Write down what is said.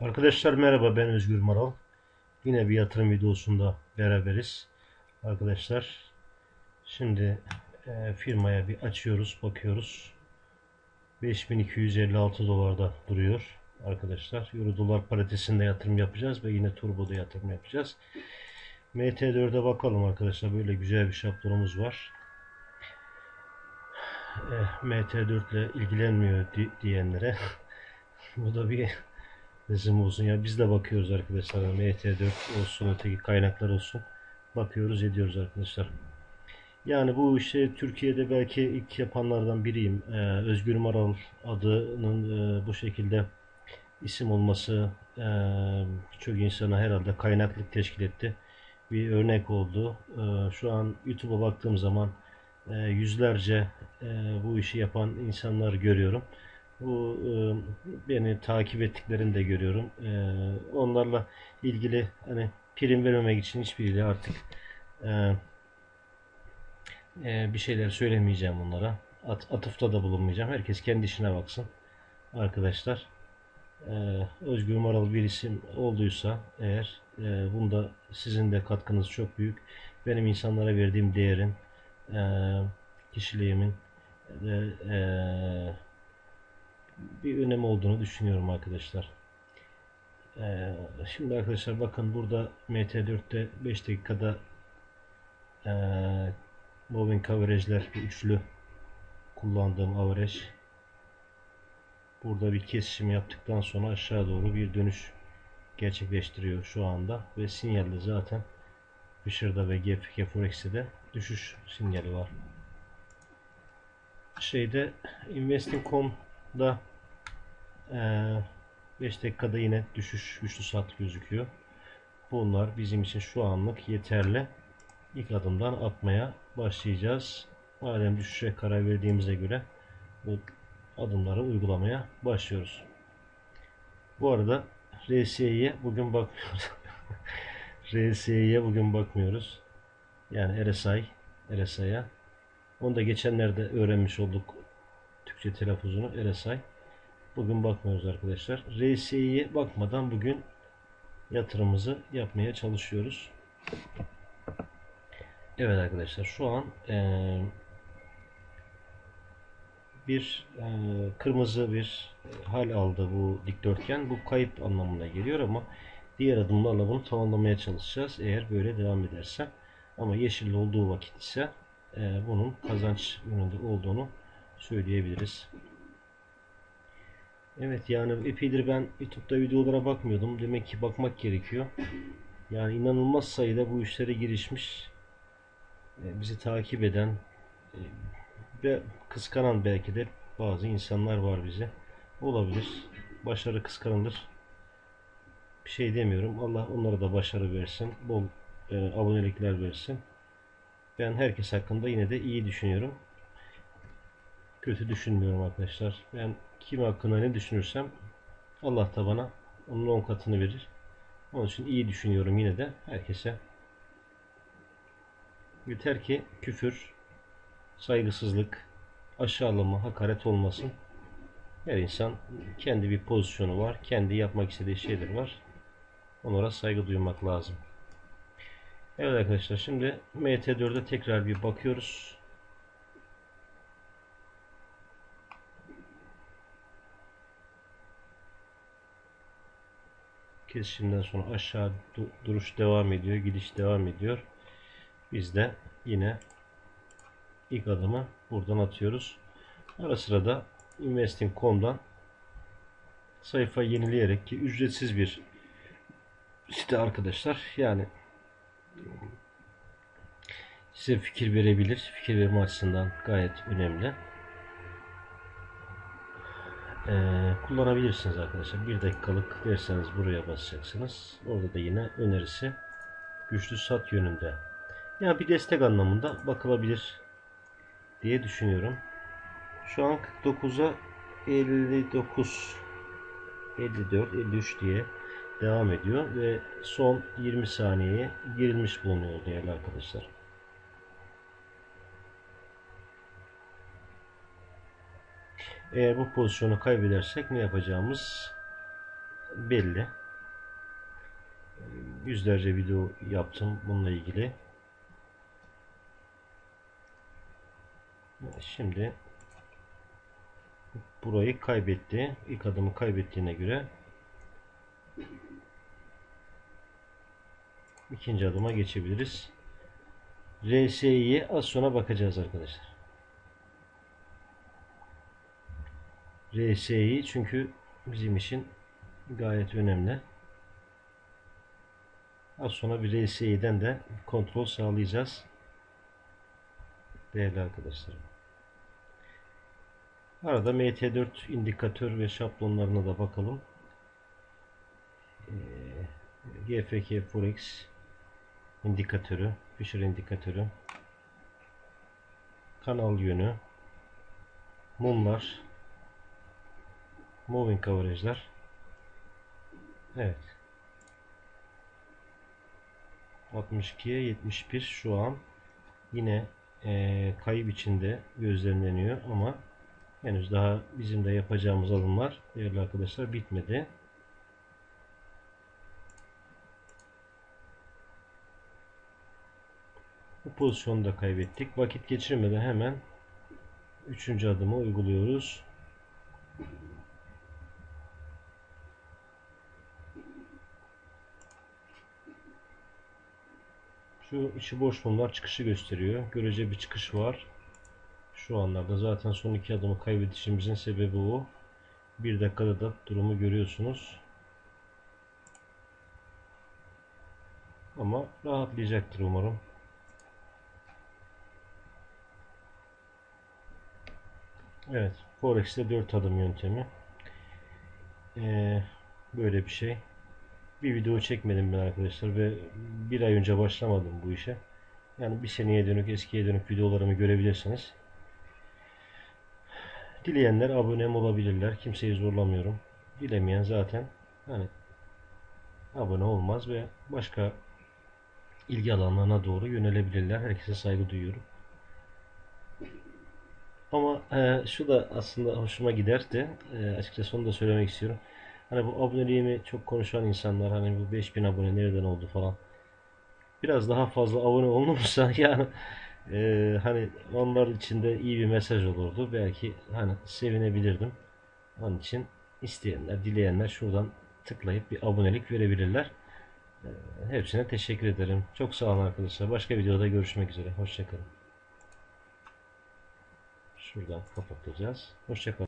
Arkadaşlar merhaba ben Özgür Maral. Yine bir yatırım videosunda beraberiz. Arkadaşlar şimdi e, firmaya bir açıyoruz bakıyoruz. 5256 dolarda duruyor arkadaşlar. Euro dolar paritesinde yatırım yapacağız ve yine turboda yatırım yapacağız. MT4'e bakalım arkadaşlar. Böyle güzel bir şablonumuz var. Eh, MT4 ile ilgilenmiyor di- diyenlere bu da bir resim olsun. Ya biz de bakıyoruz arkadaşlar. MT4 olsun, öteki kaynaklar olsun. Bakıyoruz, ediyoruz arkadaşlar. Yani bu işi Türkiye'de belki ilk yapanlardan biriyim. Ee, Özgür Maral adının e, bu şekilde isim olması e, birçok insana herhalde kaynaklık teşkil etti. Bir örnek oldu. E, şu an YouTube'a baktığım zaman e, yüzlerce e, bu işi yapan insanlar görüyorum. Bu e, beni takip ettiklerini de görüyorum. E, onlarla ilgili hani prim vermemek için hiçbiriyle artık e, e, bir şeyler söylemeyeceğim onlara. At, atıfta da bulunmayacağım. Herkes kendi işine baksın. Arkadaşlar. E, Özgür Maral bir isim olduysa eğer e, bunda sizin de katkınız çok büyük. Benim insanlara verdiğim değerin e, kişiliğimin de, e, bir önemi olduğunu düşünüyorum arkadaşlar. Ee, şimdi arkadaşlar bakın burada MT4'te 5 dakikada e, moving average'ler üçlü kullandığım average burada bir kesişim yaptıktan sonra aşağı doğru bir dönüş gerçekleştiriyor şu anda ve sinyalde zaten Fisher'da ve GFK Forex'te de düşüş sinyali var. Şeyde Investing.com'da 5 dakikada yine düşüş güçlü sat gözüküyor. Bunlar bizim için şu anlık yeterli. İlk adımdan atmaya başlayacağız. Madem düşüşe karar verdiğimize göre bu adımları uygulamaya başlıyoruz. Bu arada RSI'ye bugün bakmıyoruz. RSI'ye bugün bakmıyoruz. Yani RSI, RSI'ya. Onu da geçenlerde öğrenmiş olduk. Türkçe telaffuzunu RSI. Bugün bakmıyoruz arkadaşlar. RSI'ye bakmadan bugün yatırımımızı yapmaya çalışıyoruz. Evet arkadaşlar şu an eee, bir eee, kırmızı bir hal aldı bu dikdörtgen. Bu kayıp anlamına geliyor ama diğer adımlarla bunu tamamlamaya çalışacağız. Eğer böyle devam ederse. Ama yeşil olduğu vakit ise eee, bunun kazanç yönünde olduğunu söyleyebiliriz. Evet yani epeydir ben YouTube'da videolara bakmıyordum. Demek ki bakmak gerekiyor. Yani inanılmaz sayıda bu işlere girişmiş, e, bizi takip eden e, ve kıskanan belki de bazı insanlar var bize. Olabilir. Başarı kıskanılır. Bir şey demiyorum. Allah onlara da başarı versin. Bol e, abonelikler versin. Ben herkes hakkında yine de iyi düşünüyorum. Kötü düşünmüyorum arkadaşlar. Ben kim hakkında ne düşünürsem Allah da bana onun on katını verir. Onun için iyi düşünüyorum yine de herkese. Yeter ki küfür, saygısızlık, aşağılama, hakaret olmasın. Her insan kendi bir pozisyonu var, kendi yapmak istediği şeyler var. Onlara saygı duymak lazım. Evet arkadaşlar şimdi MT4'e tekrar bir bakıyoruz. Kesişimden sonra aşağı du- duruş devam ediyor, gidiş devam ediyor. Biz de yine ilk adımı buradan atıyoruz. Ara sıra da investing.com'dan sayfa yenileyerek ki ücretsiz bir site arkadaşlar. Yani size fikir verebilir. Fikir verme açısından gayet önemli. Ee, kullanabilirsiniz arkadaşlar. Bir dakikalık derseniz buraya basacaksınız. Orada da yine önerisi güçlü sat yönünde. Ya bir destek anlamında bakılabilir diye düşünüyorum. Şu an 49'a 59 54 53 diye devam ediyor ve son 20 saniyeye girilmiş bulunuyor değerli arkadaşlar. Eğer bu pozisyonu kaybedersek ne yapacağımız belli. Yüzlerce video yaptım bununla ilgili. Şimdi burayı kaybetti. İlk adımı kaybettiğine göre ikinci adıma geçebiliriz. RSI'ye az sonra bakacağız arkadaşlar. RSI çünkü bizim için gayet önemli. Az sonra bir RSI'den de kontrol sağlayacağız. Değerli arkadaşlarım. Arada MT4 indikatör ve şablonlarına da bakalım. Ee, GFK Forex indikatörü, Fisher indikatörü, kanal yönü, mumlar, moving average'lar. Evet. 62'ye 71 şu an yine eee kayıp içinde gözlemleniyor ama henüz daha bizim de yapacağımız alımlar değerli arkadaşlar bitmedi. Bu pozisyonu da kaybettik. Vakit geçirmeden hemen üçüncü adımı uyguluyoruz. Şu içi boş mumlar çıkışı gösteriyor. Görece bir çıkış var. Şu anlarda zaten son iki adımı kaybedişimizin sebebi o. Bir dakikada da durumu görüyorsunuz. Ama rahatlayacaktır umarım. Evet. Forex'te 4 adım yöntemi. Ee, böyle bir şey. Bir video çekmedim ben arkadaşlar ve bir ay önce başlamadım bu işe. Yani bir seneye dönük, eskiye dönük videolarımı görebilirsiniz. Dileyenler abonem olabilirler. Kimseyi zorlamıyorum. Dilemeyen zaten hani abone olmaz ve başka ilgi alanlarına doğru yönelebilirler. Herkese saygı duyuyorum. Ama e, şu da aslında hoşuma gider de e, açıkçası onu da söylemek istiyorum. Hani bu aboneliğimi çok konuşan insanlar hani bu 5000 abone nereden oldu falan. Biraz daha fazla abone olunursa yani e, hani onlar için de iyi bir mesaj olurdu. Belki hani sevinebilirdim. Onun için isteyenler, dileyenler şuradan tıklayıp bir abonelik verebilirler. E, hepsine teşekkür ederim. Çok sağ olun arkadaşlar. Başka videoda görüşmek üzere. Hoşçakalın. Şuradan kapatacağız. Hoşçakalın.